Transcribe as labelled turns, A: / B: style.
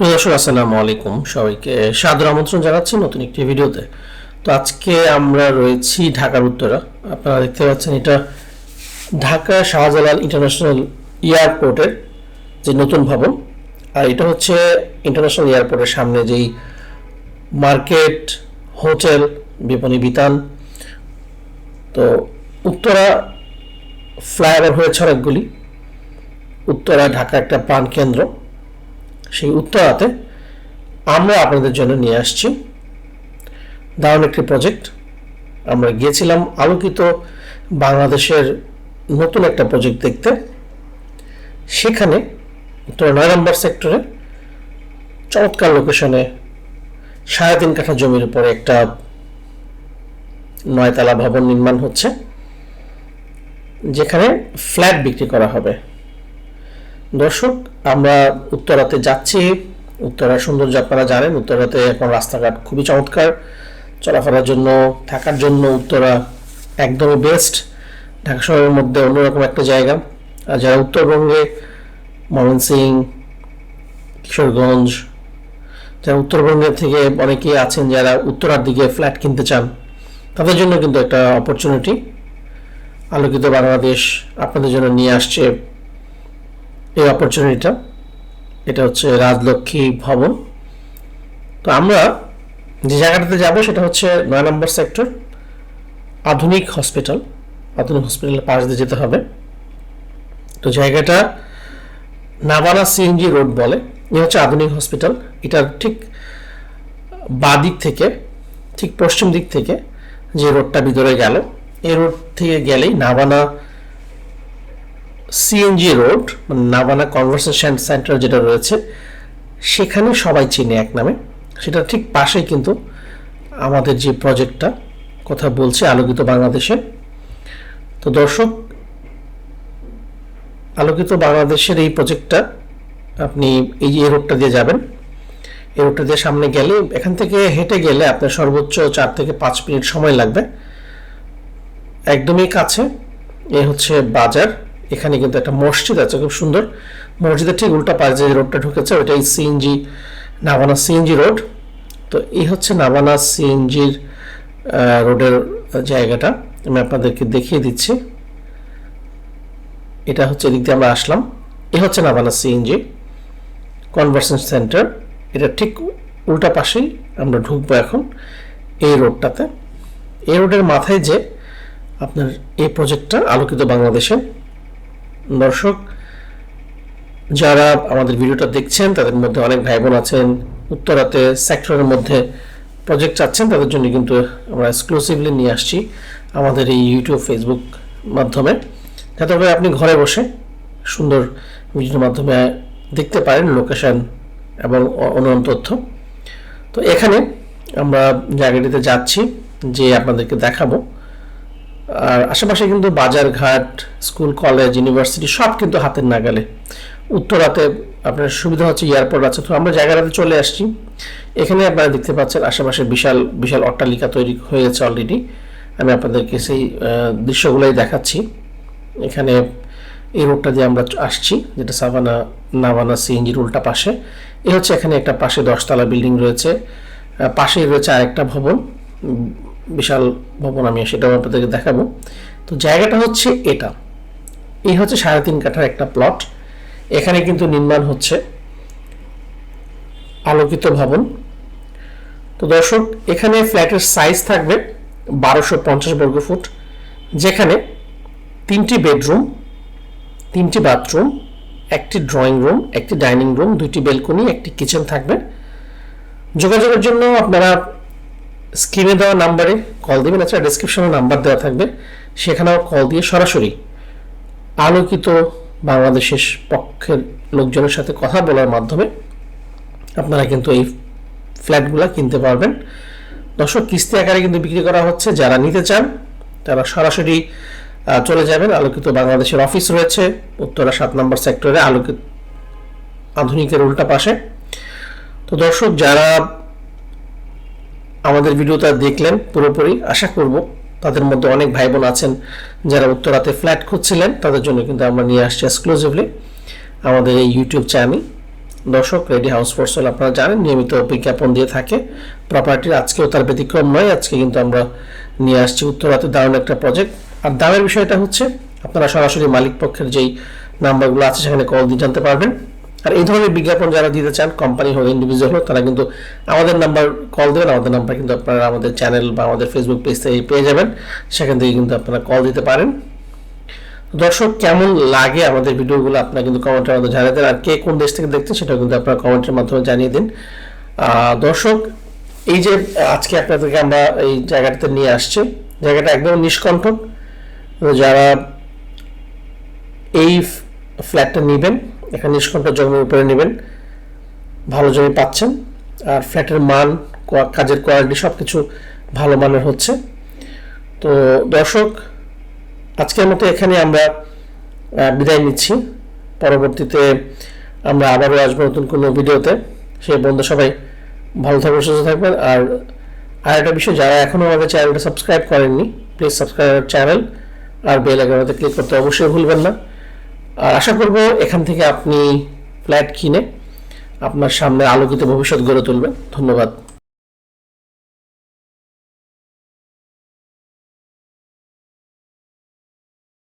A: প্রিয় দর্শক, আসসালামু আলাইকুম। সবাইকে সাদর আমন্ত্রণ জানাচ্ছি নতুন একটি ভিডিওতে। তো আজকে আমরা রয়েছি ঢাকার উত্তরা। আপনারা দেখতে পাচ্ছেন এটা ঢাকা শাহজালাল ইন্টারন্যাশনাল এয়ারপোর্টের যে নতুন ভবন। আর এটা হচ্ছে ইন্টারন্যাশনাল এয়ারপোর্টের সামনে যেই মার্কেট, হোটেল, বিপণী বিতান। তো উত্তরা ফ্লাইওভার হয়েছে অনেকগুলি। উত্তরা ঢাকা একটা প্রাণ কেন্দ্র সেই উত্তরাতে আমরা আপনাদের জন্য নিয়ে আসছি। দারুণ একটি প্রজেক্ট আমরা গিয়েছিলাম আলোকিত বাংলাদেশের নতুন একটা প্রজেক্ট দেখতে। সেখানে উত্তরা নয় নম্বর সেক্টরে চমৎকার লোকেশনে সাড়ে তিন কাঠা জমির উপরে একটা নয়তলা ভবন নির্মাণ হচ্ছে, যেখানে ফ্ল্যাট বিক্রি করা হবে। দর্শক, আমরা উত্তরাতে যাচ্ছি। উত্তরা সৌন্দর্য আপনারা জানেন, উত্তরাতে এখন রাস্তাঘাট খুবই চমৎকার। চলাফেরার জন্য, থাকার জন্য উত্তরা একদমই বেস্ট ঢাকা শহরের মধ্যে অন্যরকম একটা জায়গা। আর যারা উত্তরবঙ্গে ময়মনসিং কিশোরগঞ্জ, যারা উত্তরবঙ্গের থেকে অনেকেই আছেন, যারা উত্তরার দিকে ফ্ল্যাট কিনতে চান, তাদের জন্য কিন্তু একটা অপরচুনিটি আলোকিত বাংলাদেশ আপনাদের জন্য নিয়ে আসছে এই অপরচুনিটিটা এটা হচ্ছে রাজলক্ষ্মী ভবন। তো আমরা যে জায়গাটাতে যাব, সেটা হচ্ছে নয় নম্বর সেক্টর, আধুনিক হসপিটাল আধুনিক হসপিটালের পাশ দিয়ে যেতে হবে। তো জায়গাটা নাবানা সিএনজি রোড বলে। এ হচ্ছে আধুনিক হসপিটাল এটার ঠিক বাদিক থেকে, ঠিক পশ্চিম দিক থেকে যে রোডটা ভিতরে গেল এই রোড থেকে গেলেই Nabanna CNG road Nabanna conversation centre যেটা রয়েছে, সেখানে সবাই চিনে এক নামে। সেটা ঠিক পাশেই কিন্তু আমাদের যে প্রজেক্টটা, কথা বলছে আলোকিত বাংলাদেশে। তো দর্শক, আলোকিত বাংলাদেশের এই প্রজেক্টটা আপনি এই যে রোডটা দিয়ে যাবেন, এই রোডটা দিয়ে সামনে গেলে, এখান থেকে হেঁটে গেলে আপনার সর্বোচ্চ চার থেকে পাঁচ মিনিট সময় লাগবে। একদমই কাছে, এ হচ্ছে বাজার। এখানে কিন্তু একটা মসজিদ আছে, খুব সুন্দর। মসজিদের ঠিক উল্টা পাশে যে রোডটা ঢুকেছে, ওইটাই সিএনজি নাবানা সিএনজি রোড তো এই হচ্ছে নাবানা সিএনজির রোডের জায়গাটা। আমি আপনাদেরকে দেখিয়ে দিচ্ছি। এটা হচ্ছে এদিক দিয়ে আমরা আসলাম। এ হচ্ছে নাবানা সিএনজি কনভার্সন সেন্টার এটা ঠিক উল্টা পাশেই আমরা ঢুকবো এখন এই রোডটাতে এই রোডের মাথায় যে আপনার এই প্রজেক্টটা আলোকিত বাংলাদেশে। দর্শক, যারা আমাদের ভিডিওটা দেখছেন, তাদের মধ্যে অনেক ভাই বোন আছেন। উত্তরাতে সেক্টরের মধ্যে প্রজেক্ট চাচ্ছেন, তাদের জন্য কিন্তু আমরা এক্সক্লুসিভলি নিয়ে আসছি আমাদের এই ইউটিউব ফেসবুক মাধ্যমে। যাতে করে আপনি ঘরে বসে সুন্দর ভিডিওর মাধ্যমে দেখতে পারেন লোকেশন এবং অন্যান্য তথ্য। তো এখানে আমরা জায়গাটিতে যাচ্ছি যে আপনাদেরকে দেখাবো। আর আশেপাশে কিন্তু বাজারঘাট, স্কুল, কলেজ, ইউনিভার্সিটি সব কিন্তু হাতের নাগালে। উত্তরাতে আপনার সুবিধা হচ্ছে এয়ারপোর্ট আছে। তো আমরা জায়গাটাতে চলে আসছি। এখানে আপনারা দেখতে পাচ্ছেন আশেপাশে বিশাল বিশাল অট্টালিকা তৈরি হয়েছে অলরেডি আমি আপনাদেরকে সেই দৃশ্যগুলোই দেখাচ্ছি। এখানে এই রোডটা দিয়ে আমরা আসছি, যেটা সাভানা নাভানা সিএনজির উল্টা পাশে। এ হচ্ছে এখানে একটা পাশে দশতলা বিল্ডিং রয়েছে। পাশেই রয়েছে আরেকটা ভবন। বিশাল ভবন আমি সেটাও আপনাদেরকে দেখাবো। তো জায়গাটা হচ্ছে এটা। এই হচ্ছে সাড়ে তিন কাঠার একটা প্লট এখানে কিন্তু নির্মাণ হচ্ছে আলোকিত ভবন। তো দর্শক, এখানে ফ্ল্যাটের সাইজ থাকবে বারোশো পঞ্চাশ বর্গ ফুট, যেখানে তিনটি বেডরুম তিনটি বাথরুম একটি ড্রয়িং রুম একটি ডাইনিং রুম দুইটি বেলকনি একটি কিচেন থাকবে। যোগাযোগের জন্য আপনারা স্ক্রিনে দেওয়া নাম্বারে কল দেবেন আচ্ছা ডিসক্রিপশনে নাম্বার দেওয়া থাকবে। সেখানেও কল দিয়ে সরাসরি আলোকিত বাংলাদেশের পক্ষের লোকজনের সাথে কথা বলার মাধ্যমে আপনারা কিন্তু এই ফ্ল্যাটগুলো কিনতে পারবেন। দর্শক, কিস্তি আকারে কিন্তু বিক্রি করা হচ্ছে। যারা নিতে চান, তারা সরাসরি চলে যাবেন। আলোকিত বাংলাদেশের অফিস রয়েছে, উত্তরা সাত নম্বর সেক্টরে আলোকিত আধুনিকের উল্টা পাশে। তো দর্শক, যারা আমাদের ভিডিওটা দেখলেন পুরোপুরি। আশা করব তাদের মধ্যে অনেক ভাই বোন আছেন যারা উত্তরাতে ফ্ল্যাট খুঁজছিলেন, তাদের জন্য কিন্তু আমরা নিয়ে আসছি এক্সক্লুসিভলি আমাদের এই ইউটিউব চ্যানেল দর্শক রেডি হাউস ফোর সেল আপনারা জানেন, নিয়মিত বিজ্ঞাপন দিয়ে থাকে। প্রপার্টির আজকেও তার ব্যতিক্রম নয়, আজকে কিন্তু আমরা নিয়ে আসছি উত্তরাতে দারুণ একটা প্রজেক্ট আর দামের বিষয়টা হচ্ছে, আপনারা সরাসরি মালিক পক্ষের যেই নাম্বারগুলো আছে, সেখানে কল দিয়ে জানতে পারবেন। আর এই ধরনের বিজ্ঞাপন যারা দিতে চান কোম্পানি হোক ইন্ডিভিজুয়াল হোক, তারা কিন্তু আমাদের নাম্বার কল দেবেন। আমাদের নাম্বার কিন্তু আপনারা আমাদের চ্যানেল বা আমাদের ফেসবুক পেজ থেকে পেয়ে যাবেন। সেখান থেকে কিন্তু আপনারা কল দিতে পারেন। দর্শক, কেমন লাগে আমাদের ভিডিওগুলো? আপনারা কিন্তু কমেন্টের মাধ্যমে জানিয়ে দেন। আর কে কোন দেশ থেকে দেখছেন, সেটাও কিন্তু আপনারা কমেন্টের মাধ্যমে জানিয়ে দিন। দর্শক, এই যে আজকে আপনাদেরকে আমরা এই জায়গাটাতে নিয়ে আসছি, জায়গাটা একদম নিষ্কণ্ঠক যারা এই ফ্ল্যাটটা নেবেন এখানে নিষ্কণ্ঠ জমির উপরে নেবেন। ভালো জমি পাচ্ছেন। আর ফ্ল্যাটের মান কাজের কোয়ালিটি সব কিছু ভালো মানের হচ্ছে। তো দর্শক, আজকের মতো এখানে আমরা বিদায় নিচ্ছি। পরবর্তীতে আমরা আবারও আসব নতুন কোনো ভিডিওতে। সেই বন্ধু সবাই ভালো থাকবেন, সুস্থ থাকবেন। আর আর একটা বিষয়, যারা এখনও আমাদের চ্যানেলটা সাবস্ক্রাইব করেননি প্লিজ সাবস্ক্রাইব চ্যানেল আর বেল আইকনটাতে ক্লিক করতে অবশ্যই ভুলবেন না। আর আশা করব এখান থেকে আপনি ফ্ল্যাট কিনে আপনার সামনে আলোকিত ভবিষ্যৎ গড়ে তুলবেন। ধন্যবাদ।